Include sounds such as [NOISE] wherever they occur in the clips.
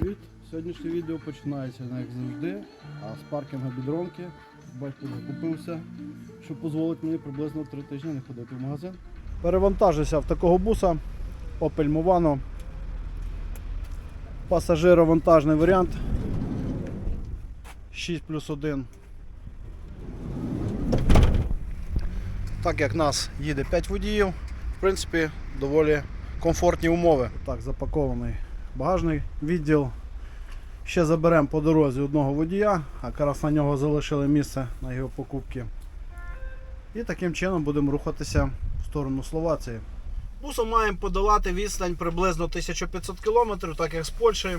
Привіт! Сьогоднішнє відео починається, як завжди, з паркінга бідронки. Батько закупився, що дозволить мені приблизно 3 тижні не ходити в магазин. Перевантажився в такого буса Opel Movano. Пасажировантажний варіант. 6 плюс 1. Так як нас їде 5 водіїв, в принципі, доволі комфортні умови. Так, запакований багажний відділ. Ще заберемо по дорозі одного водія, якраз на нього залишили місце на його покупки. І таким чином будемо рухатися в сторону Словації. Бусом маємо подолати відстань приблизно 1500 км, так як з Польщі.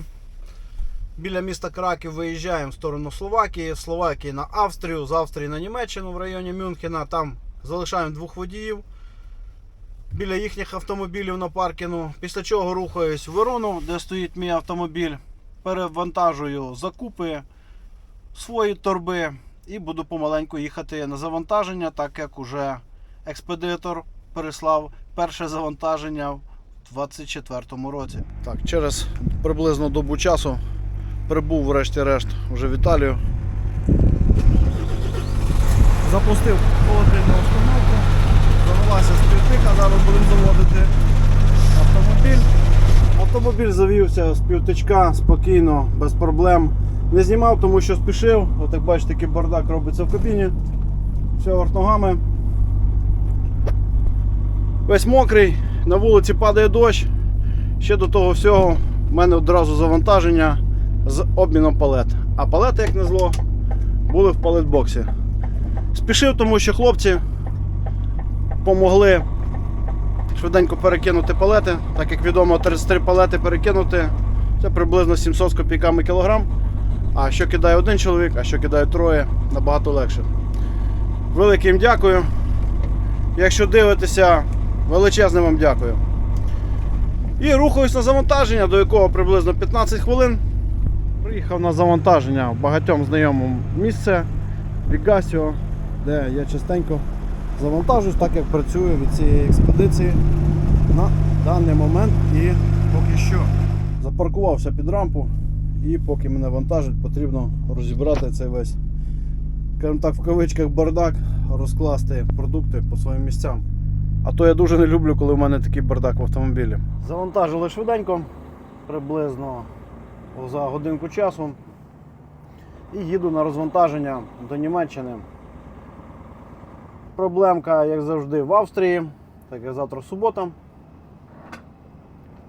Біля міста Краків виїжджаємо в сторону Словакії, з Словакії на Австрію, з Австрії на Німеччину в районі Мюнхена. Там залишаємо двох водіїв біля їхніх автомобілів на паркінгу. Після чого рухаюсь в Ворону, де стоїть мій автомобіль. Перевантажую закупи, свої торби і буду помаленьку їхати на завантаження, так як уже експедитор переслав перше завантаження в 2024 році. Так, через приблизно добу часу прибув врешті-решт вже в Італію. Запустив холодильну установку, завелася співтика, зараз будемо заводити автомобіль. Автомобіль завівся з півтичка спокійно, без проблем. Не знімав, тому що спішив. От як бачите, такий бардак робиться в кабіні. Все верх ногами. Весь мокрий, на вулиці падає дощ. Ще до того всього в мене одразу завантаження з обміном палет. А палети, як не зло, були в палетбоксі. Спішив, тому що хлопці помогли швиденько перекинути палети. Так як відомо, 33 палети перекинути це приблизно 700 з копійками кілограм. А що кидає один чоловік, а що кидає троє, набагато легше. Велике їм дякую. Якщо дивитеся, величезне вам дякую. І рухаюсь на завантаження, до якого приблизно 15 хвилин. Приїхав на завантаження в багатьом знайомому місце Вігасіо, де я частенько завантажуюсь, так як працюю від цієї експедиції на даний момент і поки що запаркувався під рампу і поки мене вантажать, потрібно розібрати цей весь, скажімо так, в кавичках бардак, розкласти продукти по своїм місцям. А то я дуже не люблю, коли в мене такий бардак в автомобілі. Завантажили швиденько, приблизно за годинку часу. І їду на розвантаження до Німеччини. Проблемка, як завжди, в Австрії, так як завтра субота.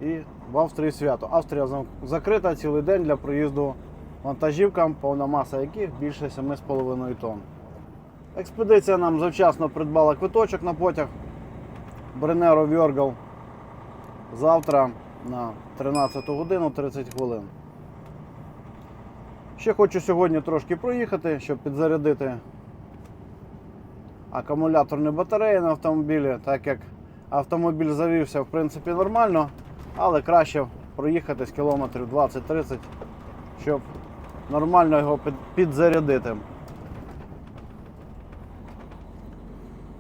І в Австрії свято. Австрія закрита цілий день для проїзду вантажівкам, повна маса яких більше 7,5 тонн. Експедиція нам завчасно придбала квиточок на потяг Бренеро Вьоргал завтра на 13 годину 30 хвилин. Ще хочу сьогодні трошки проїхати, щоб підзарядити акумуляторні батареї на автомобілі, так як автомобіль завівся в принципі нормально, але краще проїхати з кілометрів 20-30, щоб нормально його підзарядити.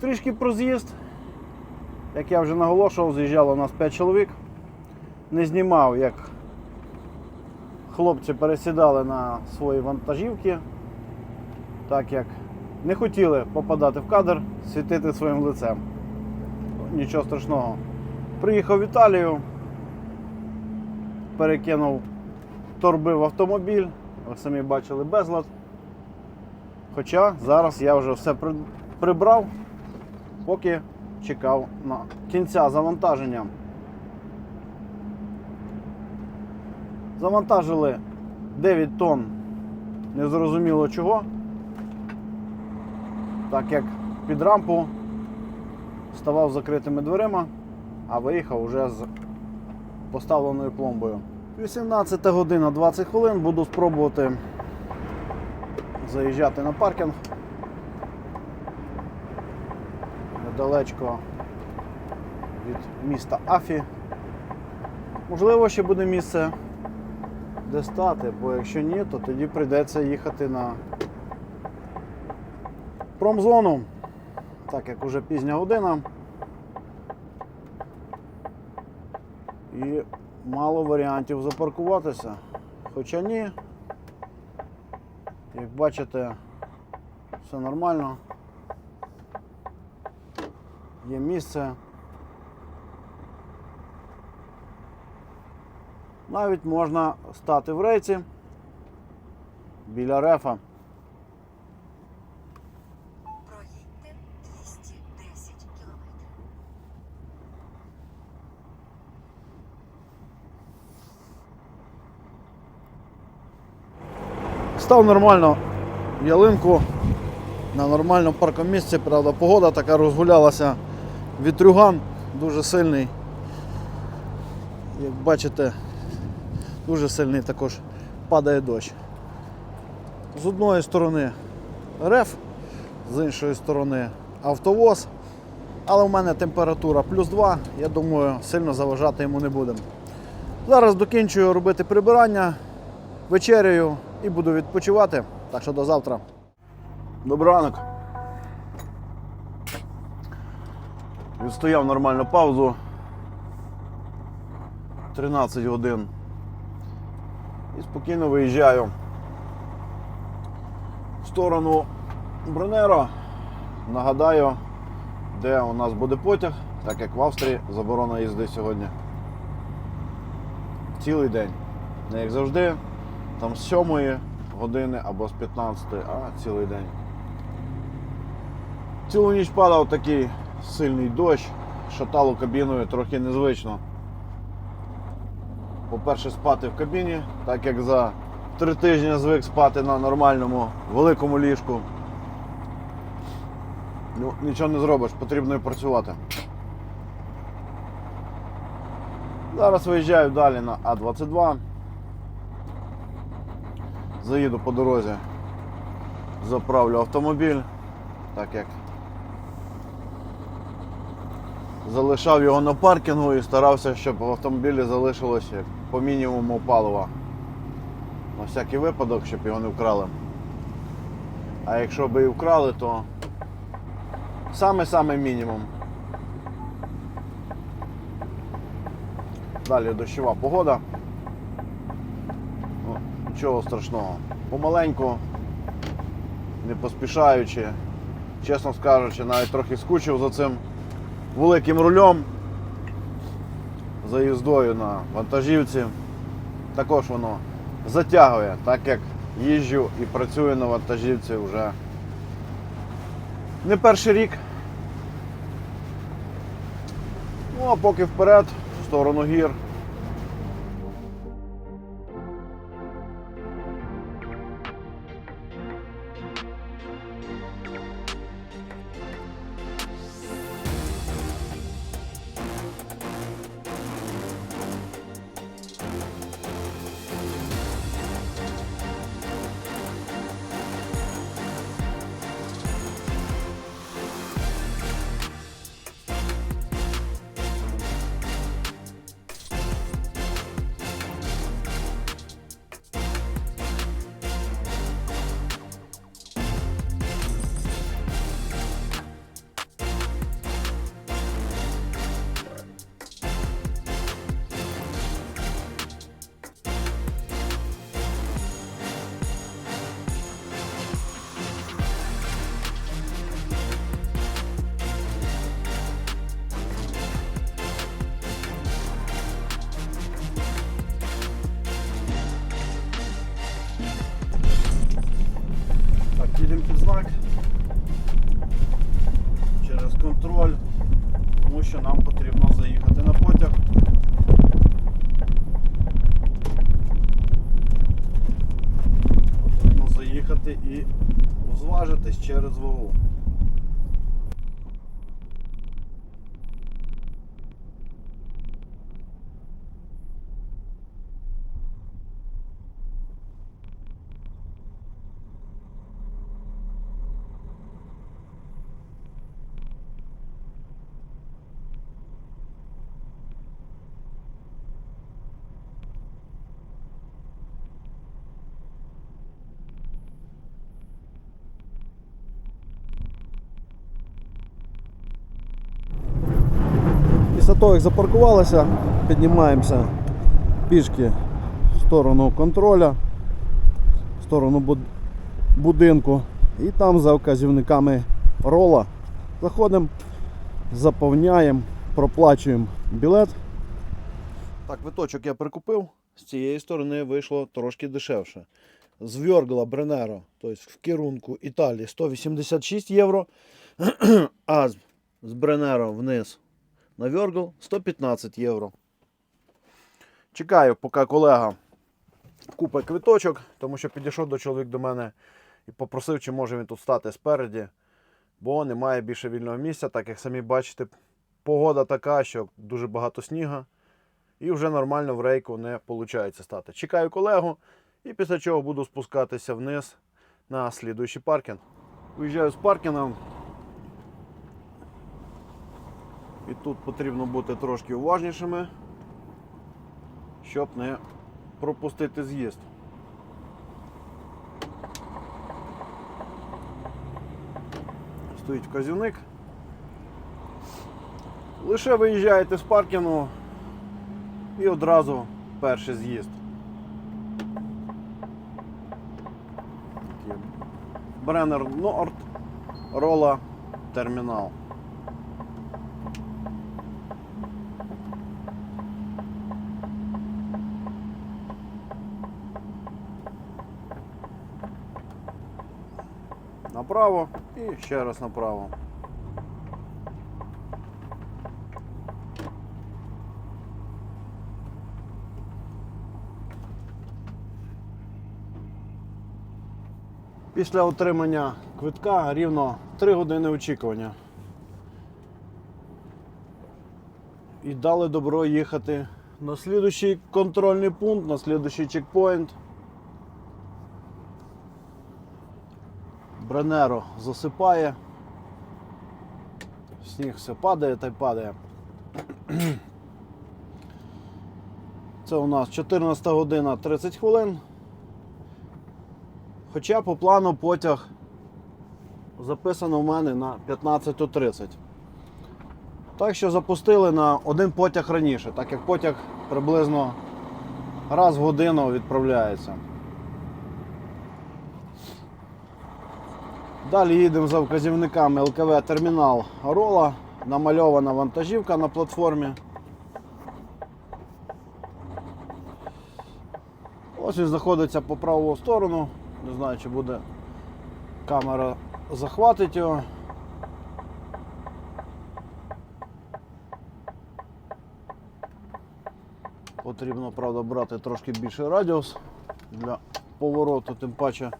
Трішки про з'їзд. Як я вже наголошував, з'їжджало у нас 5 чоловік. Не знімав, як хлопці пересідали на свої вантажівки, так як не хотіли попадати в кадр, світити своїм лицем. Нічого страшного. Приїхав в Італію, перекинув торби в автомобіль, ви самі бачили безлад. Хоча зараз я вже все прибрав, поки чекав на кінця завантаження. Завантажили 9 тонн незрозуміло чого, так як під рампу ставав закритими дверима, а виїхав уже з поставленою пломбою. 18 година 20 хвилин буду спробувати заїжджати на паркінг. Недалечко від міста Афі. Можливо, ще буде місце де стати, бо якщо ні, то тоді прийдеться їхати на промзону, так як уже пізня година. І мало варіантів запаркуватися. хоча ні. Як бачите, все нормально. Є місце. Навіть можна стати в рейці біля рефа. Став нормально ялинку на нормальному паркомісці, правда, погода така розгулялася. Вітрюган дуже сильний. Як бачите, дуже сильний також падає дощ. З одної сторони реф, з іншої сторони автовоз. Але в мене температура плюс 2, я думаю, сильно заважати йому не будемо. Зараз докінчую робити прибирання, вечеряю і буду відпочивати. Так що до завтра. Добрий ранок. Відстояв нормальну паузу. 13 годин. І спокійно виїжджаю в сторону Брунеро. Нагадаю, де у нас буде потяг, так як в Австрії заборона їзди сьогодні. Цілий день. Не як завжди, там з 7 години або з 15, а цілий день. Цілу ніч падав такий сильний дощ, шатало кабіною трохи незвично. По-перше, спати в кабіні, так як за три тижні звик спати на нормальному великому ліжку. Ну, нічого не зробиш, потрібно і працювати. Зараз виїжджаю далі на А22. Заїду по дорозі, заправлю автомобіль, так як залишав його на паркінгу і старався, щоб в автомобілі залишилося по мінімуму палива. На всякий випадок, щоб його не вкрали. А якщо би і вкрали, то саме-саме мінімум. Далі дощова погода. Нічого страшного. Помаленьку, не поспішаючи, чесно скажучи, навіть трохи скучив за цим великим рулем, за їздою на вантажівці. Також воно затягує, так як їжджу і працюю на вантажівці вже не перший рік. Ну а поки вперед, в сторону гір. Контроль, тому що нам потрібно заїхати на потяг. Потрібно заїхати і зважитись через ВУ. Після того, як запаркувалися, піднімаємося пішки в сторону контроля, в сторону будинку. І там за вказівниками рола заходимо, заповняємо, проплачуємо білет. Так, виточок я прикупив. З цієї сторони вийшло трошки дешевше. З Вьоргла Бренеро, тобто в керунку Італії 186 євро, [CLEARS THROAT] а з- Бренеро вниз на Вьоргл 115 євро. Чекаю, поки колега купить квиточок, тому що підійшов до чоловік до мене і попросив, чи може він тут стати спереді, бо немає більше вільного місця, так як самі бачите, погода така, що дуже багато сніга, і вже нормально в рейку не виходить стати. Чекаю колегу, і після чого буду спускатися вниз на слідуючий паркінг. Виїжджаю з паркінгом. І тут потрібно бути трошки уважнішими, щоб не пропустити з'їзд. Стоїть вказівник. Лише виїжджаєте з паркінгу і одразу перший з'їзд. Бреннер Норд, Рола, термінал. Направо і ще раз направо. Після отримання квитка рівно 3 години очікування. І дали добро їхати на слідуючий контрольний пункт, на слідуючий чекпоінт. Бренеро засипає. Сніг все падає та й падає. [CLEARS THROAT] Це у нас 14 година 30 хвилин. Хоча по плану потяг записано в мене на 15.30. Так що запустили на один потяг раніше, так як потяг приблизно раз в годину відправляється. Далі їдемо за вказівниками ЛКВ термінал Рола, намальована вантажівка на платформі. Ось він знаходиться по праву сторону. Не знаю, чи буде камера захватить його. Потрібно, правда, брати трошки більший радіус для повороту, тим паче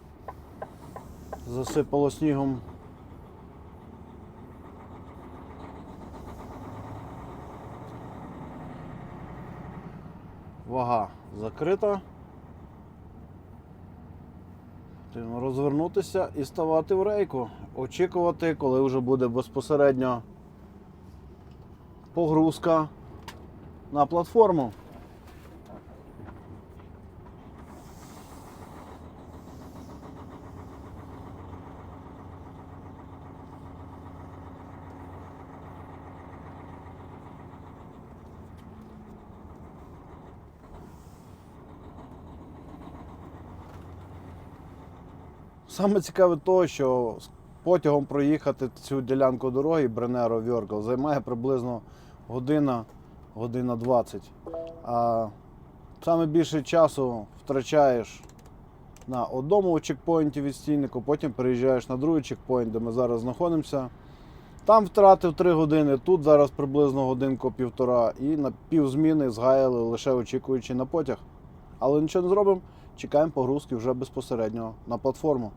засипало снігом. Вага закрита. Потрібно розвернутися і ставати в рейку. Очікувати, коли вже буде безпосередньо погрузка на платформу. Саме цікаве то, що потягом проїхати цю ділянку дороги Бренеро Вьоргл займає приблизно година, година 20. А саме більше часу втрачаєш на одному чекпоінті від стільнику, потім переїжджаєш на другий чекпоінт, де ми зараз знаходимося. Там втратив 3 години, тут зараз приблизно годинку-півтора, і на півзміни згаяли лише очікуючи на потяг. Але нічого не зробимо, чекаємо погрузки вже безпосередньо на платформу.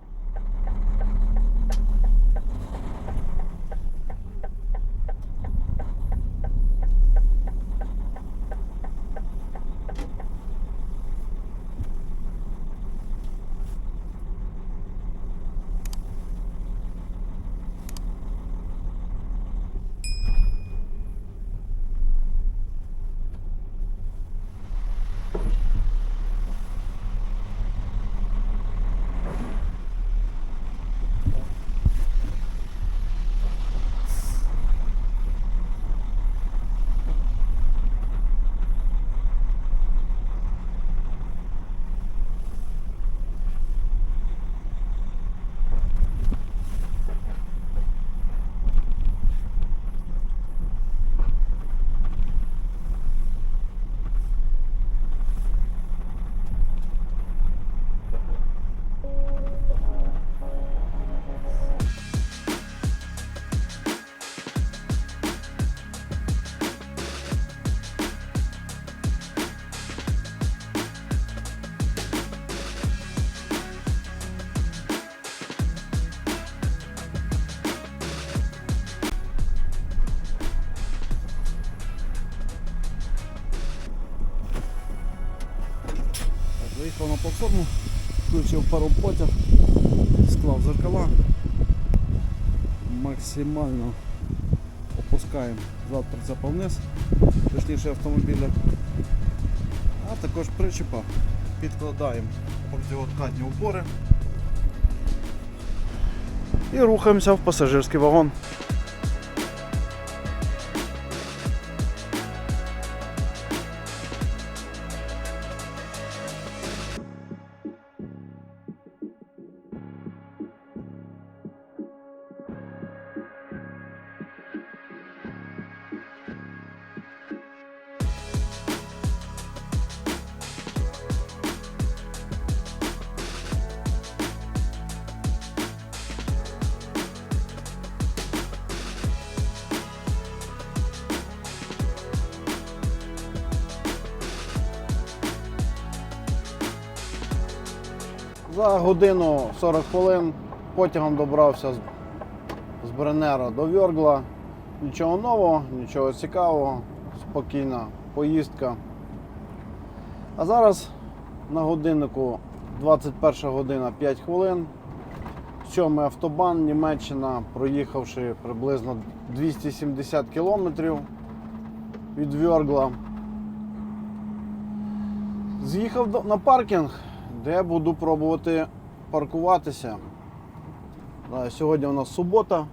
Платформу, включив пару потяг, склав зеркала. Максимально опускаємо зад прицепа вниз, точніше автомобіля. А також причепа підкладаємо противоткатні упори і рухаємося в пасажирський вагон. За годину 40 хвилин потягом добрався з, Бренера до Вьоргла. Нічого нового, нічого цікавого, спокійна поїздка. А зараз на годиннику 21 година 5 хвилин. Сьомий автобан Німеччина, проїхавши приблизно 270 кілометрів від Вьоргла. З'їхав на паркінг, де буду пробувати паркуватися. Сьогодні у нас субота.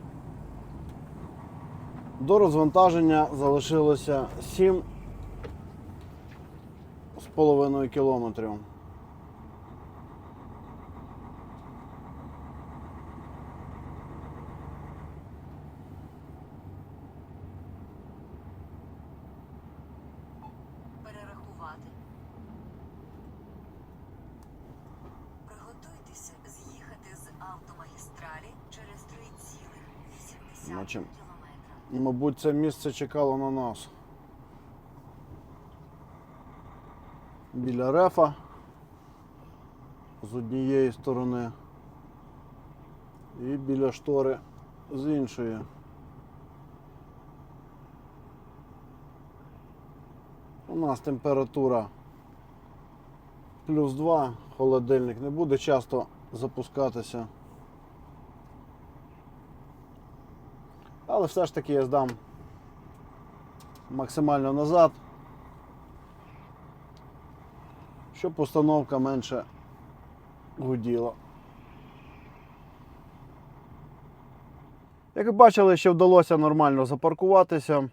До розвантаження залишилося 7 з половиною кілометрів. Перерахувати. Приготуйтеся з'їхати з автомагістралі через 3,8 Бачимо. Мабуть, це місце чекало на нас. Біля рефа з однієї сторони і біля штори з іншої. У нас температура плюс 2, холодильник не буде часто запускатися. Але все ж таки я здам максимально назад, щоб установка менше гуділа. Як ви бачили, ще вдалося нормально запаркуватися,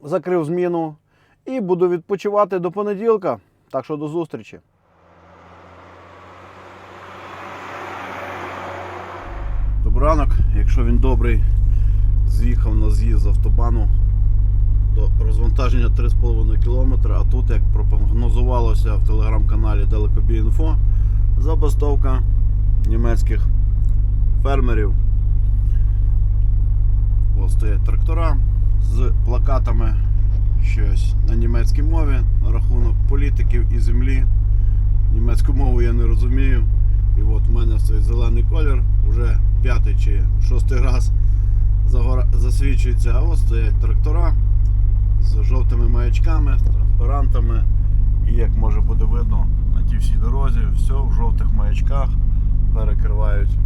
закрив зміну і буду відпочивати до понеділка. Так що до зустрічі. Добрий ранок, якщо він добрий, з'їхав на з'їзд з автобану до розвантаження 3,5 км, а тут, як прогнозувалося в телеграм-каналі Далекобій.Інфо, забастовка німецьких фермерів. Ось стоять трактора з плакатами щось на німецькій мові на рахунок політиків і землі. Німецьку мову я не розумію. І от в мене цей зелений колір вже п'ятий чи шостий раз засвічується. А ось стоять трактора з жовтими маячками, транспарантами. І як може буде видно на тій всій дорозі, все в жовтих маячках перекривають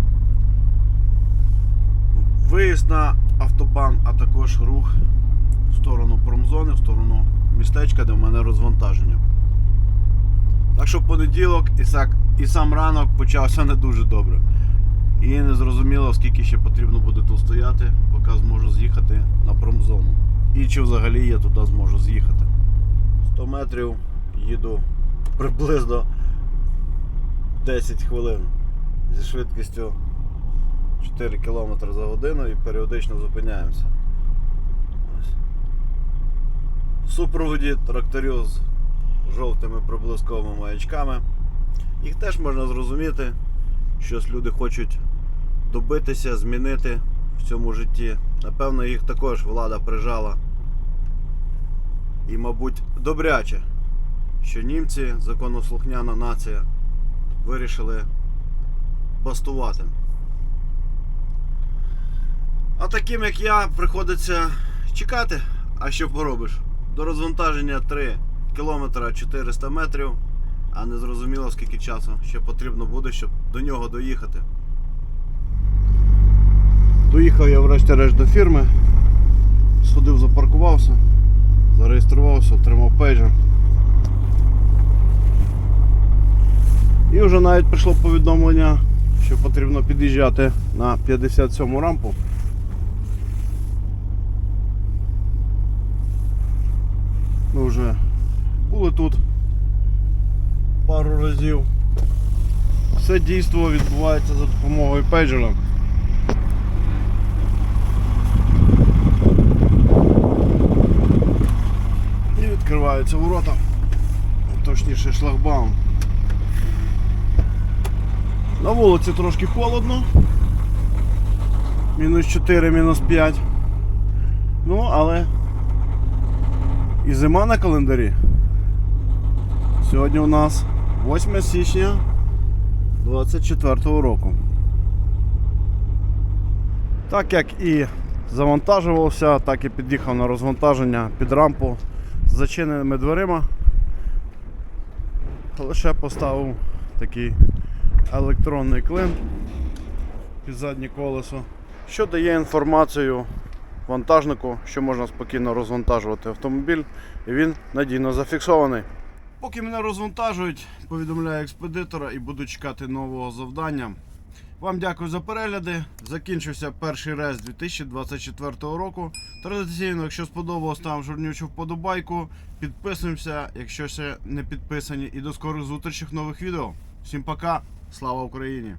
виїзд на автобан, а також рух в сторону промзони, в сторону містечка, де в мене розвантаження. Так що понеділок і, сак, і сам ранок почався не дуже добре. І не зрозуміло, скільки ще потрібно буде тут стояти, поки зможу з'їхати на промзону. І чи взагалі я туди зможу з'їхати. 100 метрів їду приблизно 10 хвилин зі швидкістю 4 км за годину і періодично зупиняємося. В супроводі тракторів з жовтими проблисковими маячками. Їх теж можна зрозуміти, щось люди хочуть добитися, змінити в цьому житті. Напевно, їх також влада прижала. І, мабуть, добряче, що німці, законослухняна нація, вирішили бастувати. А таким як я приходиться чекати. А що поробиш? До розвантаження 3 км 400 метрів. а не зрозуміло скільки часу ще потрібно буде, щоб до нього доїхати. Доїхав я врешті-решт до фірми, сходив, запаркувався, зареєструвався, отримав пейджер. І вже навіть прийшло повідомлення, що потрібно під'їжджати на 57 рампу. Ми вже були тут пару разів. Все дійство відбувається за допомогою пейджера. І відкриваються ворота, точніше шлагбаум. На вулиці трошки холодно. Мінус 4, мінус 5. Ну, але і зима на календарі. Сьогодні у нас 8 січня 24 року. Так як і завантажувався, так і під'їхав на розвантаження під рампу зачиненими дверима. Лише поставив такий електронний клин під заднє колесо, що дає інформацію вантажнику, що можна спокійно розвантажувати автомобіль, і він надійно зафіксований. Поки мене розвантажують, повідомляю експедитора і буду чекати нового завдання. Вам дякую за перегляди. Закінчився перший рейс 2024 року. Традиційно, якщо сподобалось, там журнючу вподобайку. Підписуємося, якщо ще не підписані. І до скорих зустрічей нових відео. Всім пока, слава Україні!